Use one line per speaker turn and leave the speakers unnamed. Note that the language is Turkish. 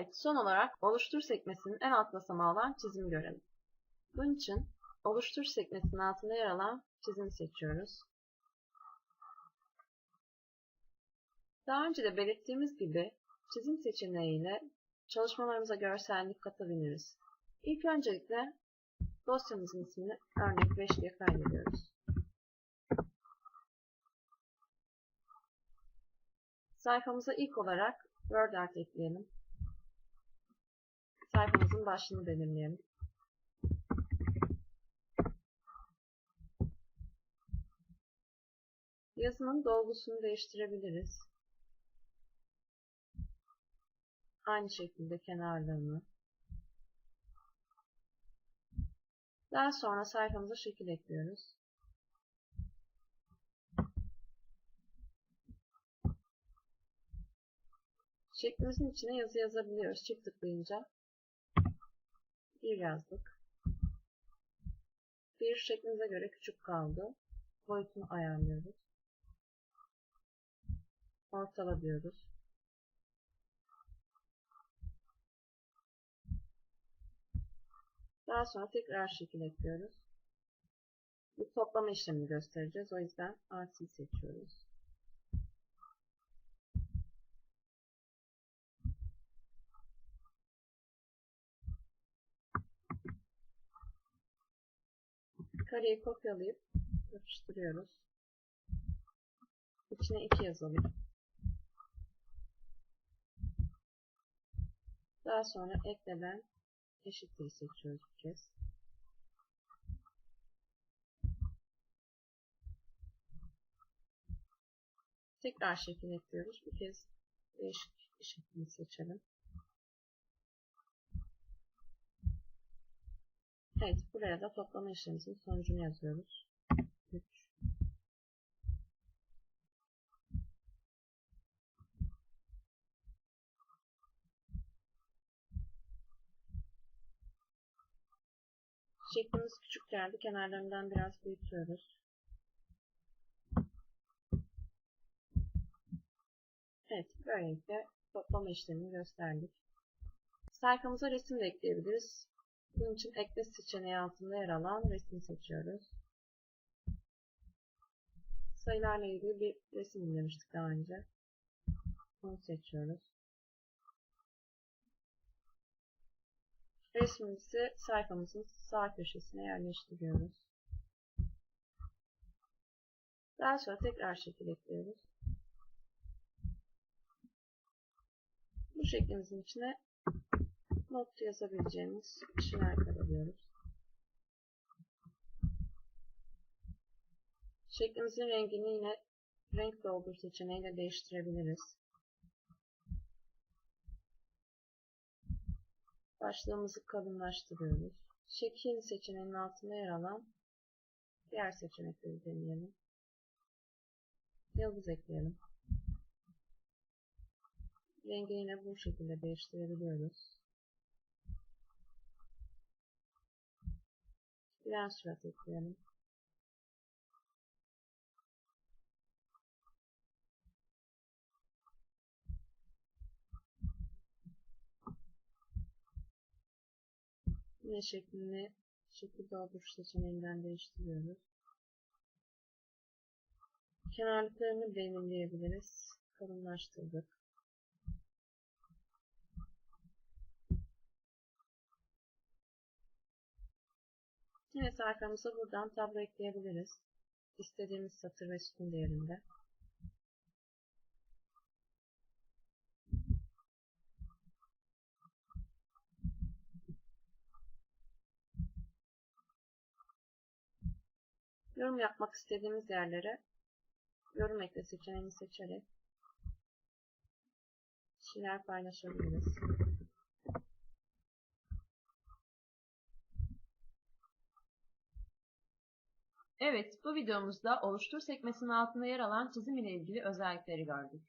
Evet, son olarak oluştur sekmesinin en alt basamağı olan çizimi görelim. Bunun için oluştur sekmesinin altında yer alan çizimi seçiyoruz. Daha önce de belirttiğimiz gibi çizim seçeneğiyle çalışmalarımıza görsellik katabiliriz. İlk öncelikle dosyamızın ismini örnek 5 diye kaydediyoruz. Sayfamıza ilk olarak Word Art ekleyelim. Sayfamızın başlığını belirleyelim. Yazının dolgusunu değiştirebiliriz. Aynı şekilde kenarlarını. Daha sonra sayfamıza şekil ekliyoruz. Şeklimizin içine yazı yazabiliyoruz. Çift tıklayınca bir yazdık. Bir şeklimize göre küçük kaldı. Boyutunu ayarlıyoruz. Ortala diyoruz. Daha sonra tekrar şekil ekliyoruz. Bu toplama işlemini göstereceğiz. O yüzden artıyı seçiyoruz. Kareyi kopyalayıp yapıştırıyoruz. İçine 2 yazalım. Daha sonra ekleden eşitliği seçiyoruz bir kez. Tekrar şekil ekliyoruz. Bir kez değişik eşitliği seçelim. Evet, buraya da toplama işlemimizin sonucunu yazıyoruz. 3 Şeklimiz küçük geldi. Kenarlarından biraz büyütüyoruz. Evet, böylelikle toplama işlemini gösterdik. Sayfamıza resim de ekleyebiliriz. Bunun için ekle seçeneği altında yer alan resmi seçiyoruz. Sayılarla ilgili bir resim indirmiştik daha önce. Onu seçiyoruz. Resmimizi sayfamızın sağ köşesine yerleştiriyoruz. Daha sonra tekrar şekil ekliyoruz. Bu şeklimizin içine not yazabileceğimiz şeyler kalıyoruz. Şeklimizin rengini yine renk doldur seçeneğiyle değiştirebiliriz. Başlığımızı kalınlaştırıyoruz. Şekil seçeneğinin altında yer alan diğer seçenekleri deneyelim. Yıldız ekleyelim. Rengi yine bu şekilde değiştirebiliyoruz. Birer surat ekleyelim. Yine şeklini şekil dolduruş seçeneğinden değiştiriyoruz. Kenarlıklarını belirleyebiliriz. Kalınlaştırdık. Yine sayfamıza buradan tablo ekleyebiliriz. İstediğimiz satır ve sütun değerinde. Yorum yapmak istediğimiz yerlere yorum ekle seçeneğini seçerek şeyler paylaşabiliriz.
Evet, bu videomuzda oluştur sekmesinin altında yer alan çizim ile ilgili özellikleri gördük.